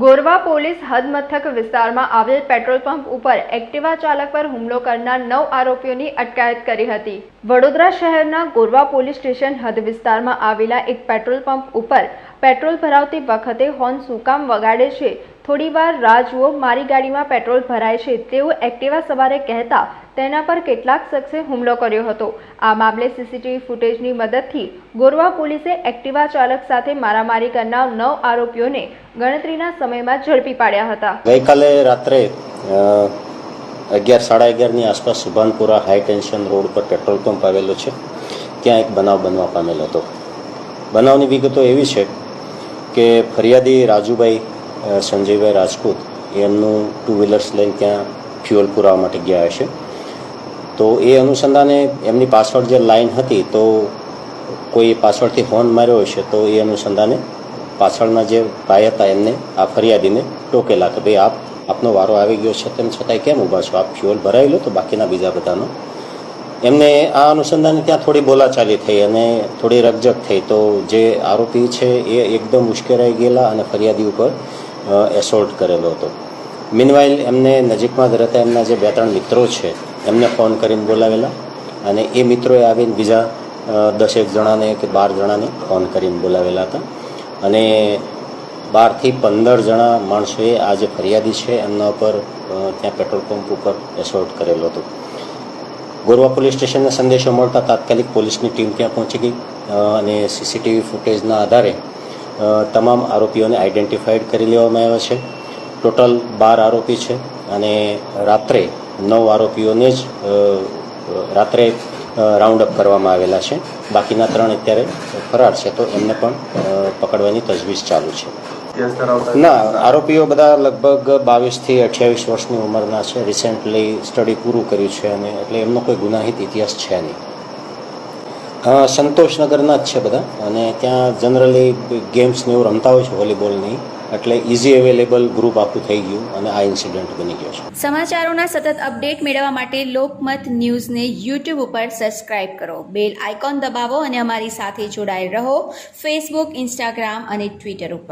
Gorwa police હદમથક વિસ્તારમાં આવેલ petrol pump ઉપર એક્ટિવા ચાલક પર હુમલો કરનાર નવ આરોપીઓની અટકાયત કરી હતી. વડોદરા શહેરના ગોરવા પોલીસ સ્ટેશન હદ વિસ્તારમાં આવેલા એક પેટ્રોલ પંપ ઉપર પેટ્રોલ ભરાવતી વખતે હોર્ન શું કામ વગાડે છે? થોડીવાર રાહ જુઓ, મારી ગાડીમાં પેટ્રોલ ભરાય છે. તેવું એક્ટિવા સવારે કહેતા તેના પર કેટલાક શખ્સે હુમલો કર્યો હતો. આ મામલે સીસીટીવી ફૂટેજની મદદથી ગોરવા પોલીસે એક્ટિવા ચાલક સાથે મારામારી કરનાર નવ આરોપીઓને ગણતરીના સમયમાં ઝડપી પાડ્યા હતા. ગઈકાલે રાત્રે અગિયાર, સાડા અગિયારની આસપાસ સુભાનપુરા હાઈ ટેન્શન રોડ પર પેટ્રોલ પંપ આવેલો છે. ત્યાં એક બનાવ બનવા પામેલો હતો. બનાવની વિગતો એવી છે કે ફરિયાદી રાજુભાઈ સંજયભાઈ રાજપૂત, એમનું ટુ વ્હીલર્સ લઈને ત્યાં ફ્યુઅલ પુરાવા માટે ગયા હશે. તો એ અનુસંધાને એમની પાછળ જે લાઈન હતી, તો કોઈ પાછળથી હોર્ન માર્યો હશે, તો એ અનુસંધાને પાછળના જે ભાઈ હતા, એમને આ ફરિયાદીને ટોકેલા કે, ભાઈ આપ, આપનો વારો આવી ગયો છે, તેમ છતાંય કેમ ઊભા છો? આપ ફ્યુઅલ ભરાવી લો તો બાકીના બીજા બધાનો. એમને આ અનુસંધાને ત્યાં થોડી બોલાચાલી થઈ અને થોડી રકજક થઈ. તો જે આરોપી છે, એ એકદમ ઉશ્કેરાઈ ગયેલા અને ફરિયાદી ઉપર એસોલ્ટ કરેલો હતો. મિનવાઇલ એમને નજીકમાં જ રહેતા એમના જે બે ત્રણ મિત્રો છે એમને ફોન કરીને બોલાવેલા અને એ મિત્રોએ આવીને બીજા દસેક જણાને કે બાર જણાને ફોન કરીને બોલાવેલા હતા. અને બારથી પંદર જણા માણસોએ આ જે ફરિયાદી છે, એમના ઉપર ત્યાં પેટ્રોલ પંપ ઉપર એસોર્ટ કરેલો હતો. ગોરવા પોલીસ સ્ટેશનને સંદેશો મળતા તાત્કાલિક પોલીસની ટીમ ત્યાં પહોંચી ગઈ અને સીસીટીવી ફૂટેજના આધારે તમામ આરોપીઓને આઈડેન્ટિફાઈડ કરી લેવામાં આવ્યા છે. ટોટલ બાર આરોપી છે અને રાત્રે નવ આરોપીઓને જ રાત્રે રાઉન્ડ અપ કરવામાં આવેલા છે. બાકીના ત્રણ અત્યારે ફરાર છે, તો એમને પણ પકડવાની તજવીજ ચાલુ છે. ના, આરોપીઓ બધા લગભગ બાવીસથી અઠ્યાવીસ વર્ષની ઉંમરના છે. રિસેન્ટલી સ્ટડી પૂરું કર્યું છે અને એટલે એમનો કોઈ ગુનાહિત ઇતિહાસ છે નહીં. સંતોષનગરના જ છે બધા. અને ત્યાં જનરલી ગેમ્સ ને એવું રમતા હોય છે, વોલીબોલની. એટલે ઇઝી અવેલેબલ ગ્રુપ આખું થઈ ગયું અને આ ઇન્સિડન્ટ બની ગયો છે. સમાચારોના સતત અપડેટ મેળવવા માટે લોકમત ન્યૂઝને યુટ્યુબ ઉપર સબસ્ક્રાઇબ કરો. બેલ આઇકોન દબાવો અને અમારી સાથે જોડાયેલ રહો. ફેસબુક ઇન્સ્ટાગ્રામ અને ટ્વિટર ઉપર.